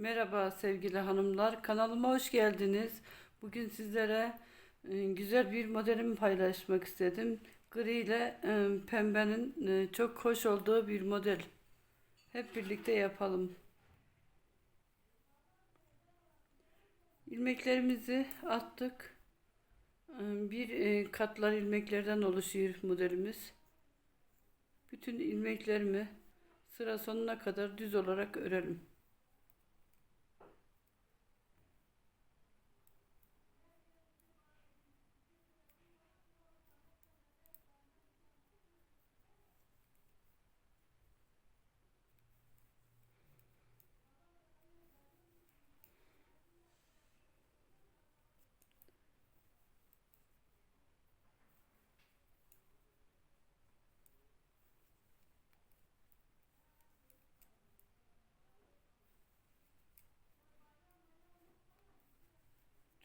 Merhaba sevgili hanımlar, kanalıma hoş geldiniz. Bugün sizlere e, güzel bir modelimi paylaşmak istedim. Gri ile e, pembenin e, çok hoş olduğu bir model. Hep birlikte yapalım. İlmeklerimizi attık. Bir katlar ilmeklerden oluşuyor modelimiz. Bütün ilmeklerimi sıra sonuna kadar düz olarak örelim.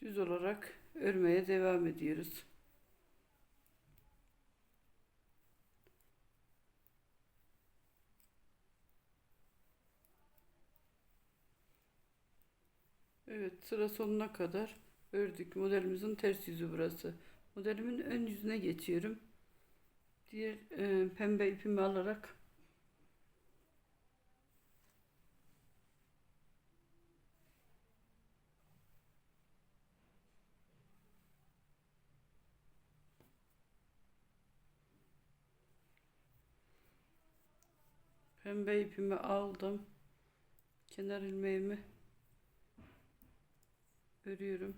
Düz olarak örmeye devam ediyoruz. Evet sıra sonuna kadar ördük. Modelimizin ters yüzü burası. Modelimin ön yüzüne geçiyorum. Diğer e, pembe ipimi alarak Pembe ipimi aldım. Kenar ilmeğimi örüyorum.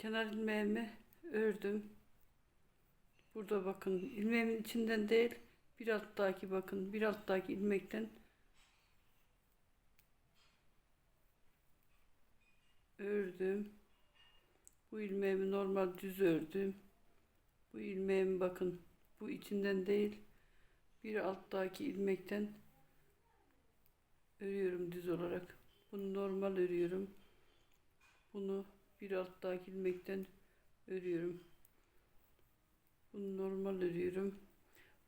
Kenar ilmeğimi ördüm. Burada bakın ilmeğimin içinden değil bir alttaki bakın bir alttaki ilmekten ördüm. Bu ilmeğimi normal düz ördüm. Bu ilmeğimi bakın bu içinden değil bir alttaki ilmekten örüyorum düz olarak. Bunu normal örüyorum. Bunu bir alttaki ilmekten örüyorum. Bunu normal örüyorum.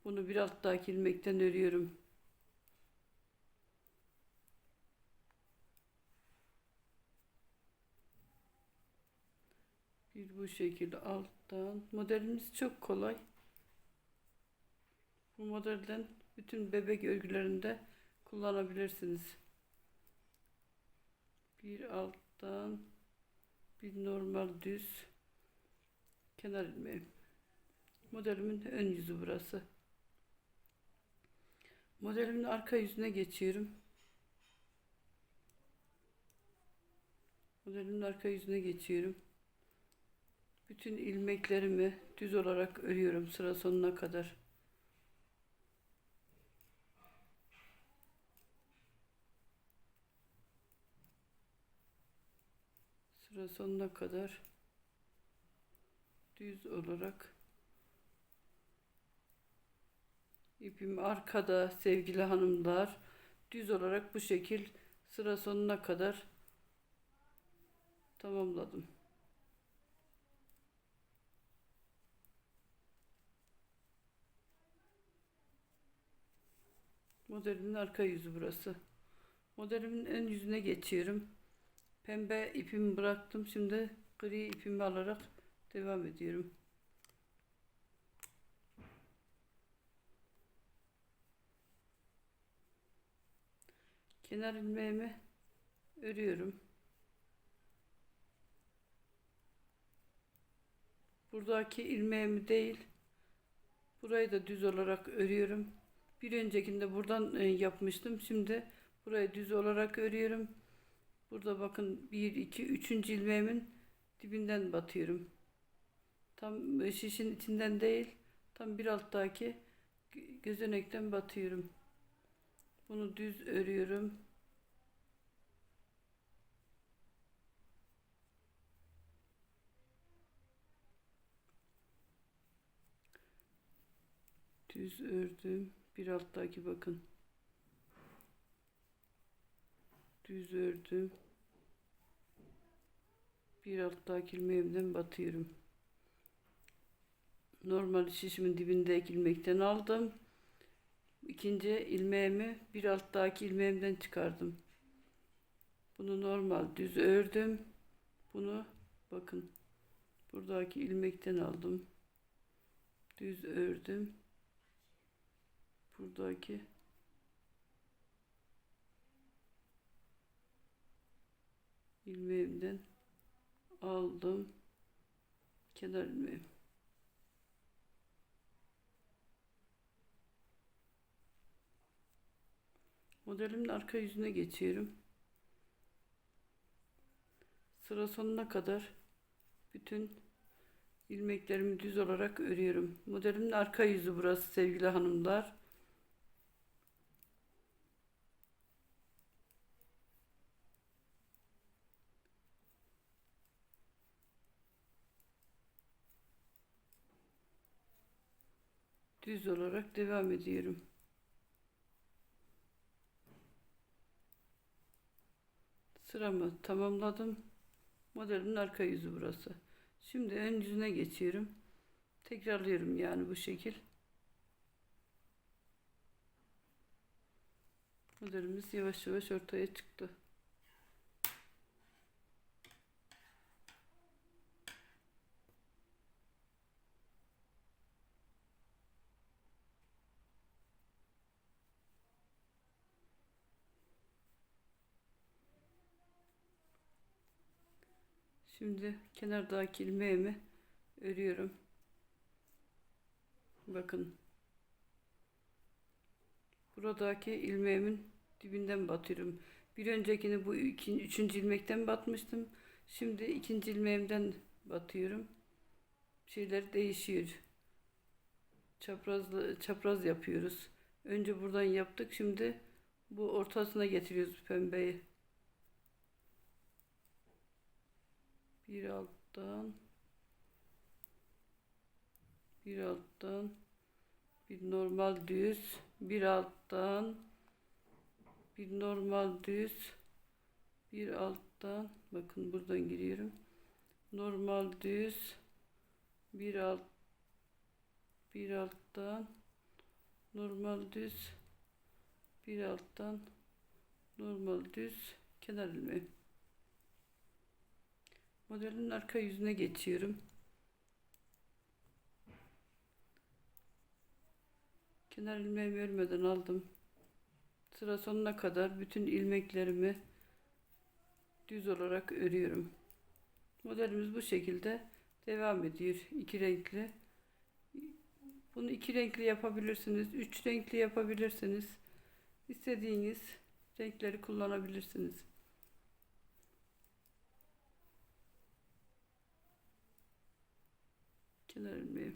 Bunu bir alttaki ilmekten örüyorum. Bir bu şekilde alttan. Modelimiz çok kolay. Bu modelden bütün bebek örgülerinde kullanabilirsiniz. Bir alttan bir normal düz kenar ilmeği. Modelimin ön yüzü burası. Modelimin arka yüzüne geçiyorum. Modelimin arka yüzüne geçiyorum. Bütün ilmeklerimi düz olarak örüyorum sıra sonuna kadar. Sıra sonuna kadar düz olarak ipim arkada sevgili hanımlar düz olarak bu şekil sıra sonuna kadar tamamladım. Modelimin arka yüzü burası. Modelimin ön yüzüne geçiyorum. Pembe ipimi bıraktım. Şimdi gri ipimi alarak devam ediyorum. Kenar ilmeğimi örüyorum. Buradaki ilmeğimi değil, burayı da düz olarak örüyorum. Bir öncekinde buradan e, yapmıştım. Şimdi burayı düz olarak örüyorum. Burada bakın 1 2 3. ilmeğimin dibinden batıyorum. Tam şişin içinden değil, tam bir alttaki gözenekten batıyorum. Bunu düz örüyorum. düz ördüm. Bir alttaki bakın. Düz ördüm. Bir alttaki ilmeğimden batıyorum. Normal şişimin dibindeki ilmekten aldım. İkinci ilmeğimi bir alttaki ilmeğimden çıkardım. Bunu normal düz ördüm. Bunu bakın buradaki ilmekten aldım. Düz ördüm. Buradaki ilmeğimden aldım. Kenar ilmeğim. Modelimin arka yüzüne geçiyorum. Sıra sonuna kadar bütün ilmeklerimi düz olarak örüyorum. Modelimin arka yüzü burası sevgili hanımlar. Düz olarak devam ediyorum. Sıramı tamamladım. Modelimin arka yüzü burası. Şimdi ön yüzüne geçiyorum. Tekrarlıyorum yani bu şekil. Modelimiz yavaş yavaş ortaya çıktı. Şimdi kenardaki ilmeğimi örüyorum. Bakın. Buradaki ilmeğimin dibinden batıyorum. Bir öncekini bu ikinci, üçüncü ilmekten batmıştım. Şimdi ikinci ilmeğimden batıyorum. Şeyler değişiyor. Çaprazlı, çapraz yapıyoruz. Önce buradan yaptık. Şimdi bu ortasına getiriyoruz pembeyi. Bir alttan. Bir alttan. Bir normal düz. Bir alttan. Bir normal düz. Bir alttan. Bakın buradan giriyorum. Normal düz. Bir alt. Bir alttan. Normal düz. Bir alttan. Normal düz. Kenar ilmeği Modelin arka yüzüne geçiyorum. Kenar ilmeğimi örmeden aldım. Sıra sonuna kadar bütün ilmeklerimi düz olarak örüyorum. Modelimiz bu şekilde devam ediyor. iki renkli. Bunu iki renkli yapabilirsiniz. Üç renkli yapabilirsiniz. İstediğiniz renkleri kullanabilirsiniz. Kenar ilmeği.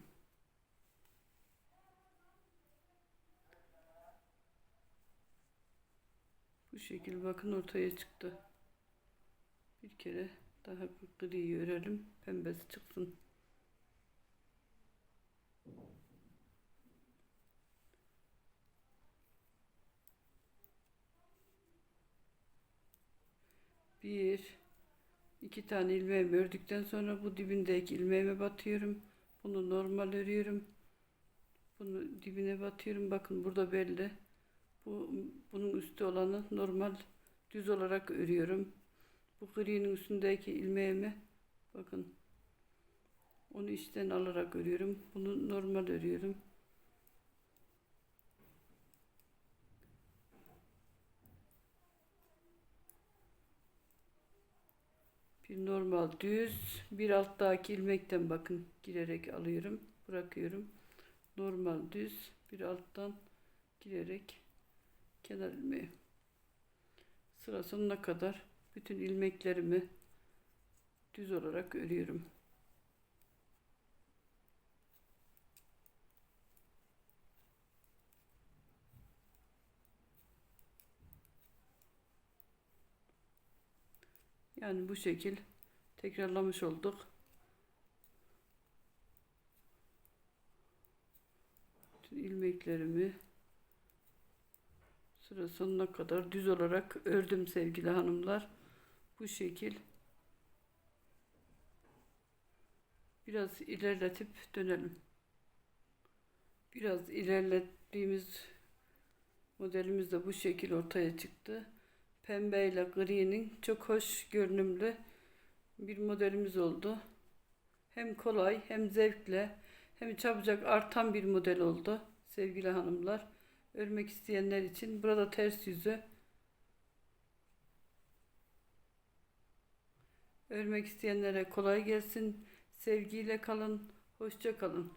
Bu şekil bakın ortaya çıktı. Bir kere daha gri örelim. Pembesi çıksın. Bir, iki tane ilmeğimi ördükten sonra bu dibindeki ilmeğime batıyorum. Bunu normal örüyorum. Bunu dibine batıyorum. Bakın burada belli. Bu bunun üstü olanı normal düz olarak örüyorum. Bu gri'nin üstündeki ilmeğimi bakın onu içten alarak örüyorum. Bunu normal örüyorum. Bir normal düz bir alttaki ilmekten bakın girerek alıyorum bırakıyorum. Normal düz bir alttan girerek kenar ilmeği. Sıra sonuna kadar bütün ilmeklerimi düz olarak örüyorum Yani bu şekil tekrarlamış olduk. Bütün ilmeklerimi sıra sonuna kadar düz olarak ördüm sevgili hanımlar. Bu şekil. Biraz ilerletip dönelim. Biraz ilerlettiğimiz modelimiz de bu şekil ortaya çıktı. Pembe ile gri'nin çok hoş görünümlü bir modelimiz oldu. Hem kolay hem zevkle hem çabucak artan bir model oldu sevgili hanımlar. Örmek isteyenler için burada ters yüzü Örmek isteyenlere kolay gelsin. Sevgiyle kalın. Hoşça kalın.